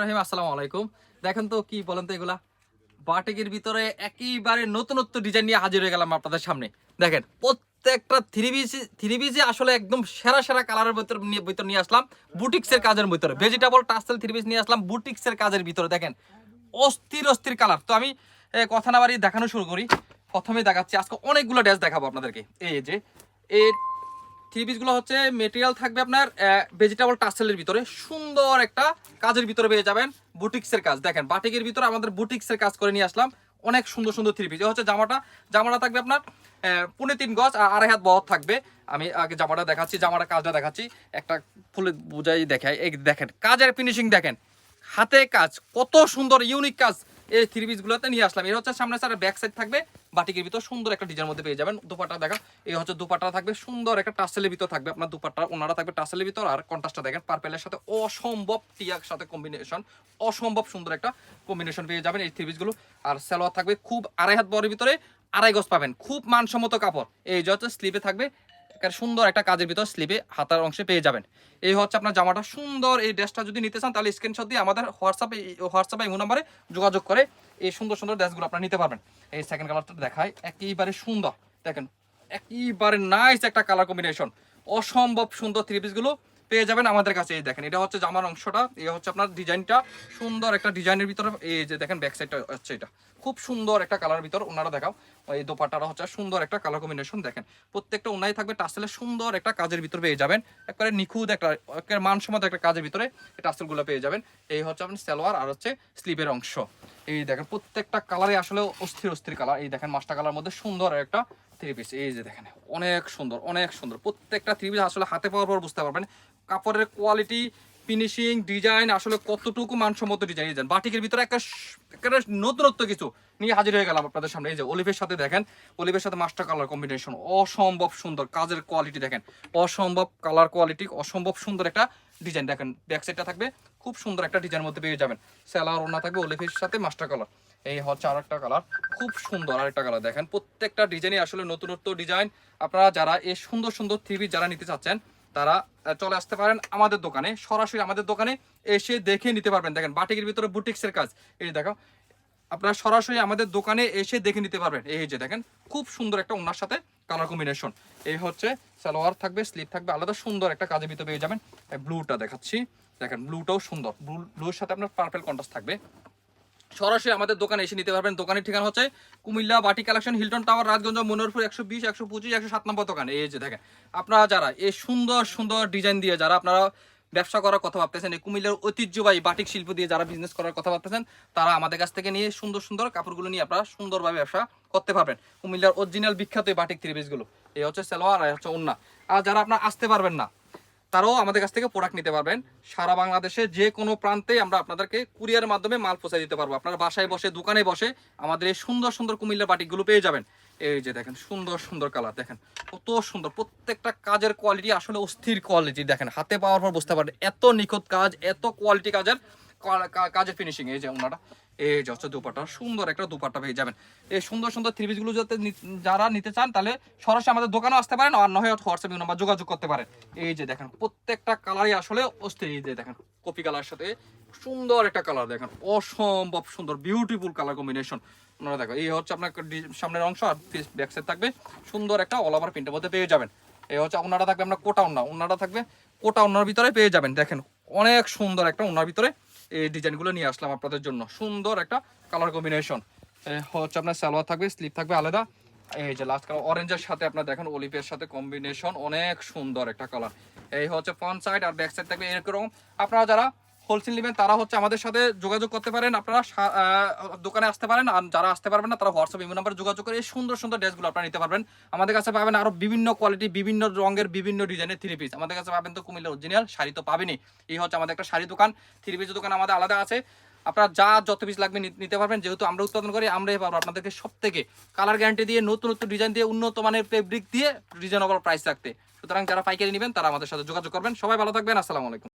রহিম, আসসালামু আলাইকুম। দেখেন তো কি বলেন তো এগুলা? বাটিকের ভিতরে নতুনত্ব ডিজাইন নিয়ে হাজির হয়ে গেলাম আপনাদের সামনে। দেখেন, প্রত্যেকটা থ্রি থ্রি আসলে একদম সেরা সেরা কালারের ভিতর নিয়ে আসলাম। বুটিক্সের কাজের ভিতরে ভেজিটেবল টাসেল থ্রি নিয়ে আসলাম বুটিক্সের কাজের ভিতরে। দেখেন, অস্থির অস্থির কালার তো আমি কথা না বাড়ি দেখানো শুরু করি। প্রথমে দেখাচ্ছি, আজকে অনেকগুলো ড্রেস দেখাবো আপনাদেরকে। এই যে থ্রি পিসগুলো হচ্ছে মেটেরিয়াল থাকবে আপনার ভেজিটেবল টাসেলের ভিতরে। সুন্দর একটা কাজের ভিতরে পেয়ে যাবেন বুটিক্সের কাজ। দেখেন, বাটিকের ভিতরে আমাদের বুটিক্সের কাজ করে নিয়ে আসলাম। অনেক সুন্দর সুন্দর থ্রি পিস হচ্ছে জামাটা। জামাটা থাকবে আপনার পুনে তিন গজ আর আড়াই হাত বহর থাকবে। আমি আগে জামাটা দেখাচ্ছি, জামাটা কাজটা দেখাচ্ছি। একটা ফুলে বুঝাই দেখাই। এই দেখেন, কাজের ফিনিশিং দেখেন। হাতে কাজ, কত সুন্দর ইউনিক কাজ এই থ্রি পিসগুলোতে নিয়ে আসলাম। এর হচ্ছে সামনে স্যার ব্যাক সাইড থাকবে। বাটিকের ভিতর সুন্দর একটা ডিজাইন মধ্যে পেয়ে যাবেন। দুপাটা দেখা, এই হচ্ছে দুপাটা থাকবে। সুন্দর একটা টাসেলের ভিতর থাকবে আপনার দুপাটা ওনারা থাকবে টাসেলের ভিতর। আর কন্ট্রাস্টটা দেখেন পার্পেলের সাথে অসম্ভব টিয়ার সাথে কম্বিনেশন অসম্ভব সুন্দর একটা কম্বিনেশন পেয়ে যাবেন এই থ্রি পিসগুলো আর সেলোয়ার থাকবে খুব আড়াই হাত বরের ভিতরে আড়াই গজ পাবেন। খুব মানসম্মত কাপড়। এই যে হচ্ছে স্লিপে থাকবে একেবারে সুন্দর একটা কাজের ভিতর স্লিপে হাতার অংশে পেয়ে যাবেন। এই হচ্ছে আপনার জামাটা। সুন্দর এই ড্রেসটা যদি নিতে চান, তাহলে স্ক্রিনশট দিয়ে আমাদের হোয়াটসঅ্যাপে হোয়াটসঅ্যাপে ইমো নাম্বারে যোগাযোগ করে এই সুন্দর সুন্দর ড্রেসগুলো আপনারা নিতে পারবেন। এই সেকেন্ড কালারটা দেখায় একইবারে সুন্দর। দেখেন একইবারে নাইস একটা কালার কম্বিনেশন অসম্ভব সুন্দর থ্রি পিসগুলো পেয়ে যাবেন আমাদের কাছে, এই দেখেন, এটা হচ্ছে জামার অংশটা, এই হচ্ছে আপনার ডিজাইনটা। সুন্দর একটা ডিজাইনের ভিতরে, এই যে দেখেন ব্যাক সাইডটা হচ্ছে এটা। খুব সুন্দর একটা কালার ভিতর, ওনারা দেখাও, এই দোপাটাটা হচ্ছে সুন্দর একটা কালার কম্বিনেশন দেখেন। প্রত্যেকটা ওনাই থাকবে টাসেলের সুন্দর একটা কাজের ভিতর পেয়ে যাবেন। একবারে নিখুঁত একটা, একেবারে মানসম্মত একটা কাজের ভিতরে এই টাসেলগুলো পেয়ে যাবেন। এই হচ্ছে আপনার সালোয়ার আর হচ্ছে স্লিপের অংশ। এই দেখেন, প্রত্যেকটা কালারে আসলে অস্থির অস্থির কালার এই দেখেন, মাস্টার কালার মধ্যে সুন্দর একটা থ্রি পিস এই যে দেখেন, অনেক সুন্দর অনেক সুন্দর। প্রত্যেকটা থ্রি পিস আসলে হাতে পাওয়ার পর বুঝতে পারবেন, কাপড়ের কোয়ালিটি ফিনিশিং ডিজাইন আসলে কতটুকু মানসম্মত ডিজাইন ডিজাইন বাটিকের ভিতরে একটা একেবারে নতুনত্ব কিছু নিয়ে হাজির হয়ে গেলাম আপনাদের সামনে। এই যে অলিভের সাথে দেখেন অলিভের সাথে মাস্টার কালার কম্বিনেশন অসম্ভব সুন্দর কাজের কোয়ালিটি দেখেন। অসম্ভব কালার কোয়ালিটি অসম্ভব সুন্দর একটা ডিজাইন দেখেন। ব্যাক সাইডটা থাকবে, খুব সুন্দর একটা ডিজাইনের মধ্যে পেয়ে যাবেন। সেলার ওনা থাকবে অলিভের সাথে মাস্টার কালার এই হচ্ছে আরেকটা কালার খুব সুন্দর আরেকটা কালার দেখেন। প্রত্যেকটা ডিজাইনই আসলে নতুনত্ব ডিজাইন আপনারা যারা এই সুন্দর সুন্দর থ্রি যারা নিতে চাচ্ছেন, তারা চলে আসতে পারেন আমাদের দোকানে, সরাসরি আমাদের দোকানে এসে দেখে নিতে পারবেন। দেখেন, বাটিকের ভিতরে বুটিক্সের কাজ। এই দেখো, আপনারা সরাসরি আমাদের দোকানে এসে দেখে নিতে পারবেন। এই যে দেখেন, খুব সুন্দর একটা ওনার সাথে কালার কম্বিনেশন এই হচ্ছে সালোয়ার থাকবে স্লিপ থাকবে, আলাদা সুন্দর একটা কাজের ভিতরে পেয়ে যাবেন। ব্লুটা দেখাচ্ছি। দেখেন ব্লুটাও সুন্দর। ব্লু ব্লুর সাথে আপনার পার্পেল কন্ট্রাস্ট থাকবে। সরাসরি আমাদের দোকানে এসে নিতে পারবেন। দোকানের ঠিকানা হচ্ছে Cumilla Bati collection, Hilton tower, Rajganj Monorpur একশো বিশ, একশো পঁচিশ, একশো সাত নম্বর দোকান। এই যে দেখেন, আপনারা যারা এই সুন্দর সুন্দর ডিজাইন দিয়ে যারা আপনারা ব্যবসা করার কথা ভাবতেছেন, এই কুমিল্লার ঐতিহ্যবাহী বাটিক শিল্প দিয়ে যারা বিজনেস করার কথা ভাবতেছেন, তারা আমাদের কাছ থেকে নিয়ে সুন্দর সুন্দর কাপড়গুলো নিয়ে আপনারা সুন্দরভাবে ব্যবসা করতে পারবেন। কুমিল্লার অরিজিনাল বিখ্যাত এই বাটিক থ্রি পিসগুলো এই হচ্ছে সালোয়ার আর হচ্ছে ওন্না আর যারা আপনারা আসতে পারবেন না তারাও আমাদের কাছ থেকে প্রোডাক্ট নিতে পারবেন। সারা বাংলাদেশে যে কোনো প্রান্তে আমরা আপনাদেরকে কুরিয়ারের মাধ্যমে মাল পৌঁছে দিতে পারব। আপনার বাসায় বসে, দোকানে বসে আমাদের এই সুন্দর সুন্দর কুমিল্লার বাটিকগুলো পেয়ে যাবেন। এই যে দেখেন, সুন্দর সুন্দর কালার দেখেন। কত সুন্দর, প্রত্যেকটা কাজের কোয়ালিটি আসলে অস্থির কোয়ালিটি দেখেন। হাতে পাওয়ার পর বুঝতে পারেন এত নিখুঁত কাজ, এত কোয়ালিটি কাজের কাজের ফিনিশিং এই যে ওনাটা। এই যে হচ্ছে দুপাটা, সুন্দর একটা দুপাট্টা পেয়ে যাবেন। এই সুন্দর সুন্দর থ্রি পিসগুলো যাতে যারা নিতে চান, তাহলে সরাসরি আমাদের দোকানে আসতে পারেন আর নয় হোয়াটসঅ্যাপ নাম্বার যোগাযোগ করতে পারেন। এই যে দেখেন, প্রত্যেকটা কালারই আসলে অস্থির। এই যে দেখেন, কপি কালার সাথে সুন্দর একটা কালার দেখেন, অসম্ভব সুন্দর বিউটিফুল কালার কম্বিনেশন আপনারা দেখো এই হচ্ছে আপনার সামনের অংশ আর ব্যাক সাইড থাকবে। সুন্দর একটা অল ওভার প্রিন্টের মধ্যে পেয়ে যাবেন। এই হচ্ছে ওনারা থাকবে আপনার কোটা ওনা ওনারা থাকবে, কোটা ওনার ভিতরে পেয়ে যাবেন। দেখেন অনেক সুন্দর একটা ওনার ভিতরে এই ডিজাইনগুলো নিয়ে আসলাম আপনাদের জন্য। সুন্দর একটা কালার কম্বিনেশন হচ্ছে আপনার সালোয়ার থাকবে স্লিপ থাকবে আলাদা। এই যে লাস্ট কালার অরেঞ্জের সাথে আপনার দেখেন অলিভের সাথে কম্বিনেশন অনেক সুন্দর একটা কালার এই হচ্ছে ফ্রন্ট সাইড আর ব্যাক সাইড থাকবে এরকম। আপনারা যারা হোলসেল নেবেন, তারা হচ্ছে আমাদের সাথে যোগাযোগ করতে পারেন। আপনারা দোকানে আসতে পারেন, আর যারা আসতে পারবেন না, তারা হোয়াটসঅ্যাপ ইমেল নাম্বারে যোগাযোগ করে এই সুন্দর সুন্দর ড্রেসগুলো আপনারা নিতে পারবেন। আমাদের কাছে পাবেন আরও বিভিন্ন কোয়ালিটি বিভিন্ন রঙের, বিভিন্ন ডিজাইনের থ্রি পিস আমাদের কাছে পাবেন তো কুমিল্লা অরিজিনাল শাড়ি তো পাবেনই। এই হচ্ছে আমাদের একটা শাড়ি দোকান। থ্রি পিস দোকান আমাদের আলাদা আছে। আপনারা যা, যত পিস লাগবে নিতে পারবেন। যেহেতু আমরা উৎপাদন করি, আমরাই পারব আপনাদেরকে সব থেকে কালার গ্যারান্টি দিয়ে, নতুন নতুন ডিজাইন দিয়ে, উন্নত মানের ফেব্রিক দিয়ে রিজনেবল প্রাইস রাখতে। সুতরাং যারা পাইকারি নেবেন, তারা আমাদের সাথে যোগাযোগ করবেন। সবাই ভালো থাকবেন। আসসালামু আলাইকুম।